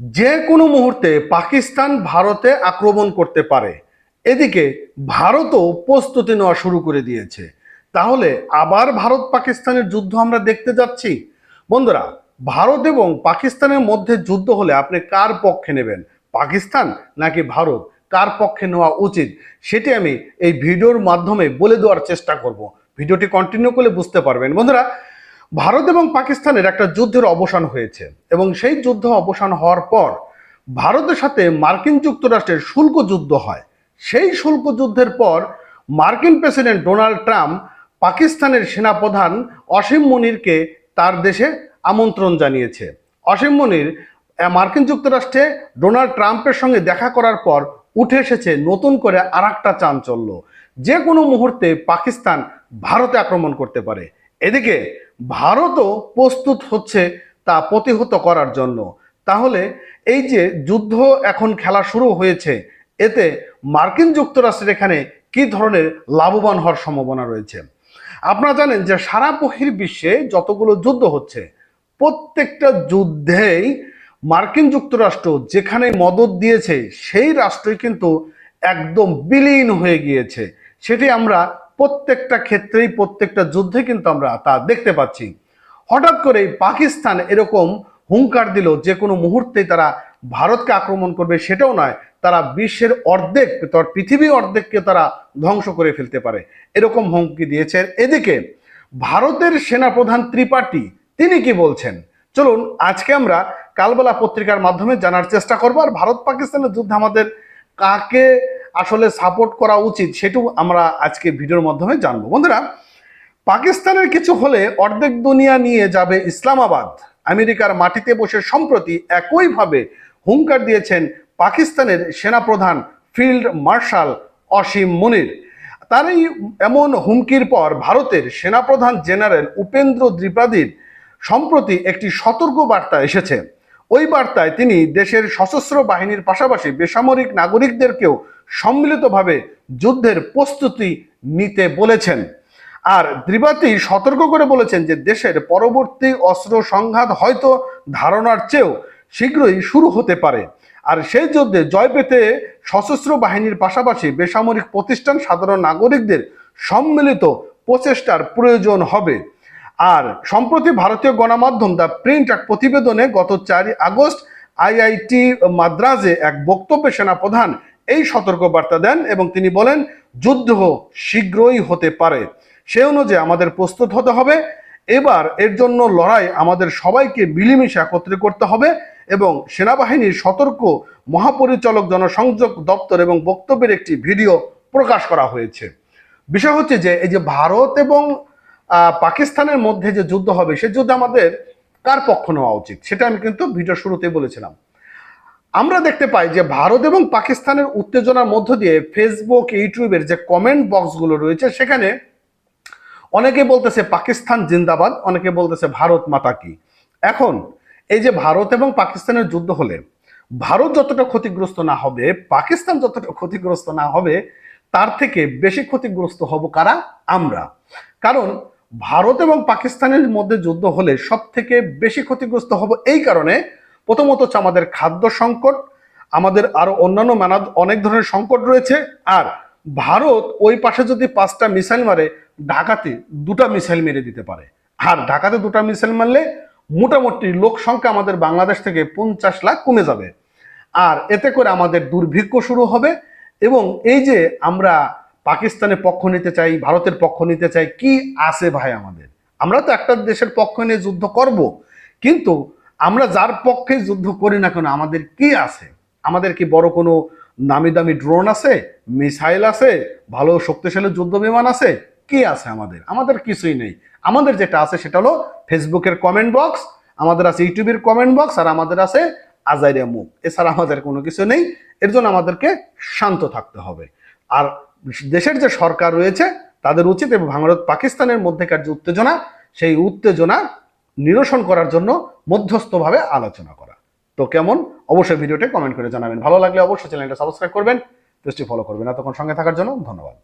যে কোনো মুহূর্তে পাকিস্তান ভারতে আক্রমণ করতে পারে। এদিকে ভারতও প্রস্তুতি নেওয়া শুরু করে দিয়েছে। তাহলে আবার ভারত পাকিস্তানের যুদ্ধ আমরা দেখতে যাচ্ছি? বন্ধুরা, ভারত এবং পাকিস্তানের মধ্যে যুদ্ধ হলে আপনি কার পক্ষে নেবেন? পাকিস্তান নাকি ভারত? কার পক্ষে নেওয়া উচিত? সেটি আমি এই ভিডিওর মাধ্যমে বলে দেওয়ার চেষ্টা করব। ভিডিওটি কন্টিনিউ করলে বুঝতে পারবেন। বন্ধুরা ভারত এবং পাকিস্তানের একটা যুদ্ধের অবসান হয়েছে এবং সেই যুদ্ধ অবসান হওয়ার পর ভারতের সাথে মার্কিন যুক্তরাষ্ট্রের শুল্ক যুদ্ধ হয়। সেই শুল্ক যুদ্ধের পর মার্কিন প্রেসিডেন্ট ডোনাল্ড ট্রাম্প পাকিস্তানের সেনাপ্রধান অসীম মনিরকে তার দেশে আমন্ত্রণ জানিয়েছে। অসীম মনির মার্কিন যুক্তরাষ্ট্রে ডোনাল্ড ট্রাম্পের সঙ্গে দেখা করার পর উঠে এসেছে নতুন করে আর একটা চাঞ্চল্য। যে কোনো মুহূর্তে পাকিস্তান ভারতে আক্রমণ করতে পারে। এদিকে ভারতও প্রস্তুত হচ্ছে তা প্রতিহত করার জন্য। তাহলে এই যে যুদ্ধ এখন খেলা শুরু হয়েছে, এতে মার্কিন যুক্তরাষ্ট্রের এখানে কি ধরনের লাভবান হওয়ার সম্ভাবনা রয়েছে? আপনারা জানেন যে সারা বহির বিশ্বে যতগুলো যুদ্ধ হচ্ছে, প্রত্যেকটা যুদ্ধেই মার্কিন যুক্তরাষ্ট্র যেখানে মদত দিয়েছে, সেই রাষ্ট্রই কিন্তু একদম বিলীন হয়ে গিয়েছে। সেটি আমরা প্রত্যেকটা ক্ষেত্রেই, প্রত্যেকটা যুদ্ধে কিন্তু আমরা তা দেখতে পাচ্ছি। হঠাৎ করে পাকিস্তান এরকম হুঙ্কার দিল যে কোনো মুহূর্তেই তারা ভারতকে আক্রমণ করবে, সেটাও নয়, তারা বিশ্বের অর্ধেক, তোর পৃথিবী অর্ধেককে তারা ধ্বংস করে ফেলতে পারে। এরকম হুমকি দিয়েছে এদিকে ভারতের সেনাপ্রধান ত্রিপাঠী, তিনি কি বলছেন? চলুন, আজকে আমরা কালবেলা পত্রিকার মাধ্যমে জানার চেষ্টা করব, আর ভারত পাকিস্তানের যুদ্ধে আমাদের কাকে আসলে সাপোর্ট করা উচিত সেটাও আমরা আজকে ভিডিওর মাধ্যমে জানব। বন্ধুরা, পাকিস্তানের কিছু হলে অর্ধেক দুনিয়া নিয়ে যাবে ইসলামাবাদ। আমেরিকার মাটিতে বসে সম্প্রতি একইভাবে হুঙ্কার দিয়েছেন পাকিস্তানের সেনাপ্রধান ফিল্ড মার্শাল অসীম মুনির। তার এই এমন হুমকির পর ভারতের সেনাপ্রধান জেনারেল উপেন্দ্র ত্রিপাঠীর সম্প্রতি একটি সতর্ক বার্তা এসেছে। ওই বার্তায় তিনি দেশের সশস্ত্র বাহিনীর পাশাপাশি বেসামরিক নাগরিকদেরকেও সম্মিলিতভাবে যুদ্ধের প্রস্তুতি নিতে বলেছেন। আর ত্রিপাঠী সতর্ক করে বলেছেন যে, দেশের পরবর্তী অস্ত্র সংঘাত হয়তো ধারণার চেয়েও শীঘ্রই শুরু হতে পারে। আর সেই যুদ্ধে জয় পেতে সশস্ত্র বাহিনীর পাশাপাশি বেসামরিক প্রতিষ্ঠান সাধারণ নাগরিকদের সম্মিলিত প্রচেষ্টার প্রয়োজন হবে। আর সম্প্রতি ভারতীয় গণমাধ্যম দ্য প্রিন্ট এক প্রতিবেদনে গত চারই আগস্ট আইআইটি মাদ্রাজে এক বক্তব্যে সেনাপ্রধান এই সতর্কবার্তা দেন এবং তিনি বলেন, যুদ্ধ শীঘ্রই হতে পারে। সে অনুযায়ী আমাদের প্রস্তুত হতে হবে। এবার এর জন্য লড়াই আমাদের সবাইকে মিলিমিশে একত্রে করতে হবে এবং সেনাবাহিনীর সতর্ক মহাপরিচালক জনসংযোগ দপ্তর এবং বক্তব্যের একটি ভিডিও প্রকাশ করা হয়েছে। বিষয় হচ্ছে যে, এই যে ভারত এবং পাকিস্তানের মধ্যে যে যুদ্ধ হবে, সে যুদ্ধে আমাদের কার পক্ষ নেওয়া উচিত? সেটা আমি কিন্তু ভিডিও শুরুতে বলেছিলাম। আমরা দেখতে পাই যে ভারত এবং পাকিস্তানের উত্তেজনার মধ্য দিয়ে ফেসবুক ইউটিউবের যে কমেন্ট বক্সগুলো রয়েছে, সেখানে অনেকে বলতেছে পাকিস্তান জিন্দাবাদ, অনেকে বলতেছে ভারত মাতা কি। এখন, এই যে ভারত এবং পাকিস্তানের যুদ্ধ হলে, ভারত যতটা ক্ষতিগ্রস্ত না হবে, পাকিস্তান যতটা ক্ষতিগ্রস্ত না হবে, তার থেকে বেশি ক্ষতিগ্রস্ত হব কারা? আমরা। কারণ ভারত এবং পাকিস্তানের মধ্যে যুদ্ধ হলে সব থেকে বেশি ক্ষতিগ্রস্ত হব এই কারণে প্রথমত হচ্ছে আমাদের খাদ্য সংকট, আমাদের আরও অন্যান্য নানা অনেক ধরনের সংকট রয়েছে। আর ভারত ওই পাশে যদি পাঁচটা মিসাইল মারে, ঢাকাতে দুটা মিসাইল মেরে দিতে পারে। আর ঢাকাতে দুটা মিসাইল মারলে মোটামুটি লোক সংখ্যা আমাদের বাংলাদেশ থেকে পঞ্চাশ লাখ কমে যাবে। আর এতে করে আমাদের দুর্ভিক্ষ শুরু হবে এবং এই যে আমরা পাকিস্তানের পক্ষ নিতে চাই, ভারতের পক্ষ নিতে চাই, কি আছে ভাই আমাদের? আমরা তো একটা দেশের পক্ষ নিয়ে যুদ্ধ করব, কিন্তু আমরা যার পক্ষে যুদ্ধ করি না কেন, আমাদের কি আছে? আমাদের কি বড় কোনো নামি দামি ড্রোন আছে, মিসাইল আছে, ভালো শক্তিশালী যুদ্ধ বিমান আছে? কি আছে আমাদের? আমাদের কিছুই নেই। আমাদের যেটা আছে সেটা হলো ফেসবুকের কমেন্ট বক্স আমাদের আছে ইউটিউবের কমেন্ট বক্স আর আমাদের আছে আজাইরিয়া মুখ। এছাড়া আমাদের কোনো কিছু নেই। এর জন্য আমাদেরকে শান্ত থাকতে হবে। আর দেশের যে সরকার রয়েছে, তাদের উচিত এবং ভারত পাকিস্তানের মধ্যেকার যে উত্তেজনা, সেই উত্তেজনা নিরসন করার জন্য মধ্যস্থভাবে আলোচনা করা। তো কেমন? অবশ্যই ভিডিওটি কমেন্ট করে জানাবেন। ভালো লাগলে অবশ্যই চ্যানেলটা সাবস্ক্রাইব করবেন, পেজটি ফলো করবেন। এতক্ষণ সঙ্গে থাকার জন্য ধন্যবাদ।